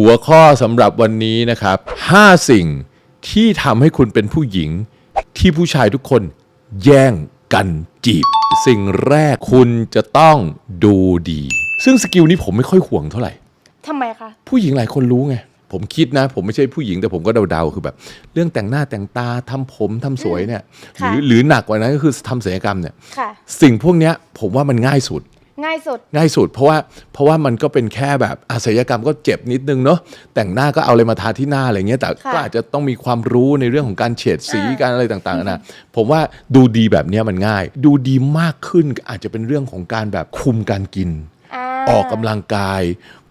หัวข้อสำหรับวันนี้นะครับ 5 สิ่งที่ทำให้คุณเป็นผู้หญิง ที่ผู้ชายทุกคนแย่งกันจีบ สิ่งแรกคุณจะต้องดูดี ซึ่งสกิลนี้ผมไม่ค่อยห่วงเท่าไหร่ ทำไมคะ ผู้หญิงหลายคนรู้ไง ผมคิดนะ ผมไม่ใช่ผู้หญิงแต่ผมก็เดาๆ คือแบบ เรื่องแต่งหน้าแต่งตาทำผมทำสวยเนี่ย หค่ะ รือหรือหนักกว่านั้นก็คือทำศัลยกรรมเนี่ย ค่ะ สิ่งพวกเนี้ยผมว่ามันง่ายสุด ง่ายสุด ง่ายสุดเพราะว่าเพราะว่ามันก็เป็นแค่แบบอาศัลยกรรมก็เจ็บนิดนึงเนาะแต่งหน้าก็เอาอะไรมาทาที่หน้าอะไรเงี้ยแต่ค่ะก็อาจจะต้องมีความรู้ในเรื่องของการเฉดสีอ่าการอะไรต่างๆนะผมว่าดูดีแบบเนี้ยมันง่าย ดูดีมากขึ้นอาจจะเป็นเรื่องของการแบบคุมการกินา ออกกำลังกาย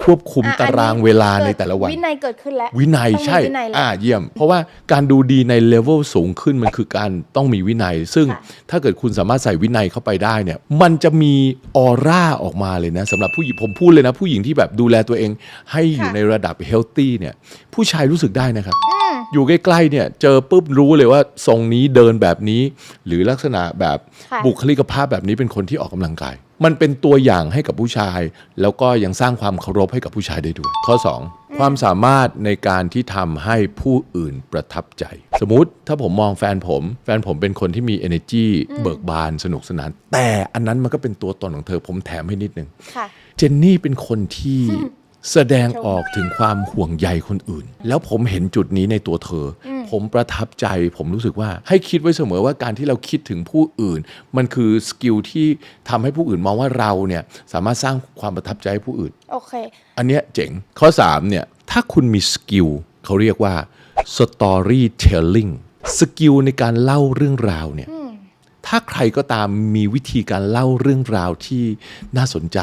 ควบคุมอะตารางอันนี้เวลาในกิดแต่ละวัน วินัยเกิดขึ้นแล้ว วินัยต้องมีใช่วินัยแล้วอ่าเยี่ยม เพราะว่าการดูดีในเลเวลสูงขึ้นมันคือการต้องมีวินัย ซึ่งค่ะถ้าเกิดคุณสามารถใส่วินัยเข้าไปได้เนี่ยมันจะมีออร่าออกมาเลยนะสำหรับผู้หญิงผมพูดเลยนะ ผู้หญิงที่แบบดูแลตัวเอง ให้อยู่ในระดับเฮลตี้เนี่ยผู้ชายรู้สึกได้นะครับอยู่ใกล้ๆเนี่ยเจอปุ๊บรู้เลยว่าทรงนี้เดินแบบนี้ หรือลักษณะแบบค่ะบุคลิกภาพแบบนี้เป็นคนที่ออกกำลังกาย มันเป็นตัวอย่างให้กับผู้ชาย แล้วก็ยังสร้างความเคารพให้กับผู้ชายได้ด้วย ข้อ 2 ความสามารถในการที่ทำให้ผู้อื่นประทับใจ สมมุติถ้าผมมองแฟนผม แฟนผมเป็นคนที่มี energy เบิกบานสนุกสนาน แต่อันนั้นมันก็เป็นตัวตนของเธอผมแถมให้นิดนึงค่ะเจนนี่เป็นคนที่แสดงออกถึงความห่วงใยคนอื่น แล้วผมเห็นจุดนี้ในตัวเธออ ผมประทับใจ ผมรู้สึกว่าให้คิดไว้เสมอว่าการที่เราคิดถึงผู้อื่น มันคือสกิลที่ทำให้ผู้อื่นมองว่าเราเนี่ยสามารถสร้างความประทับใจให้ผู้อื่นโอเคอันเนี้ยเจ๋งข้อ3เนี่ยถ้าคุณมีสกิลเขาเรียกว่า storytelling สกิลในการเล่าเรื่องราวเนี่ย ถ้าใครก็ตามมีวิธีการเล่าเรื่องราวที่น่าสนใจ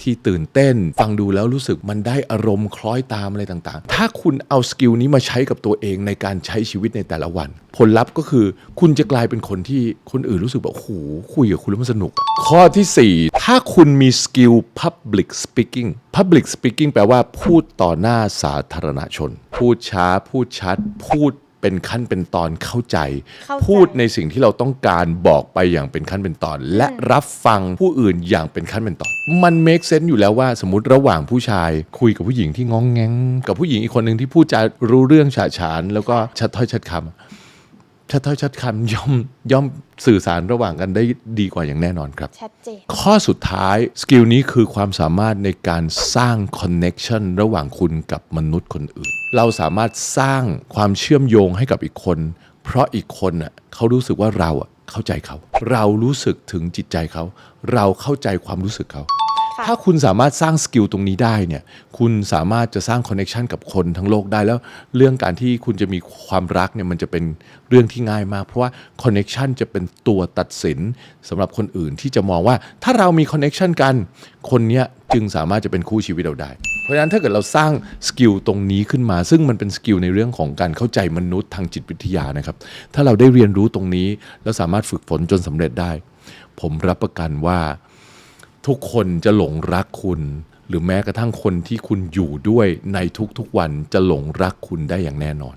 ที่ตื่นเต้น ฟังดูแล้วรู้สึกมันได้อารมณ์คล้อยตามอะไรต่างๆ ถ้าคุณเอาสกิลนี้มาใช้กับตัวเองในการใช้ชีวิตในแต่ละวัน ผลลัพธ์ก็คือคุณจะกลายเป็นคนที่คนอื่นรู้สึกแบบโอ้โหคุยกับคุณแล้วมันสนุก ข้อทีสี่4 ถ้าคุณมีสกิล public speaking public speaking แปลว่าพูดต่อหน้าสาธารณชน พูดช้า พูดชัด พูด เป็นขั้นเป็นตอนเข้าใจ เข้าใจ พูดในสิ่งที่เราต้องการบอกไปอย่างเป็นขั้นเป็นตอน และรับฟังผู้อื่นอย่างเป็นขั้นเป็นตอน มัน make sense อยู่แล้วว่าสมมติระหว่างผู้ชาย คุยกับผู้หญิงที่ง้องแงง กับผู้หญิงอีกคนหนึ่งที่พูดจารู้เรื่องฉาฉาน แล้วก็ชัดถ้อยชัดคำ ชัดถ้อยชัดคำย่อมย่อมสื่อสารระหว่างกันได้ดีกว่าอย่างแน่นอนครับ ชัดเจน ข้อสุดท้าย สกิลนี้คือความสามารถในการสร้างคอนเน็ชันระหว่างคุณกับมนุษย์คนอื่น เราสามารถสร้างความเชื่อมโยงให้กับอีกคน เพราะอีกคนน่ะเขารู้สึกว่าเราอะเข้าใจเขา เรารู้สึกถึงจิตใจเขา เราเข้าใจความรู้สึกเขาค่ะ ถ้าคุณสามารถสร้างสกิลตรงนี้ได้เนี่ยคุณสามารถจะสร้างคอนเน็ชันกับคนทั้งโลกได้แล้วเรื่องการที่คุณจะมีความรักเนี่ยมันจะเป็นเรื่องที่ง่ายมาก เพราะว่าคอนเน็ชันจะเป็นตัวตัดสินสำหรับคนอื่นที่จะมองว่าถ้าเรามีคอนเน็ชันกัน คนเนี้ยจึงสามารถจะเป็นคู่ชีวิตเราได้ เพราะฉะนั้นถ้าเกิดเราสร้างสกิลตรงนี้ขึ้นมา ซึ่งมันเป็นสกิลในเรื่องของการเข้าใจมนุษย์ทางจิตวิทยานะครับ ถ้าเราได้เรียนรู้ตรงนี้ แล้วสามารถฝึกฝนจนสำเร็จได้ ผมรับประกันว่า ทุกคนจะหลงรักคุณ หรือแม้กระทั่งคนที่คุณอยู่ด้วยในทุกๆวันจะหลงรักคุณได้อย่างแน่นอน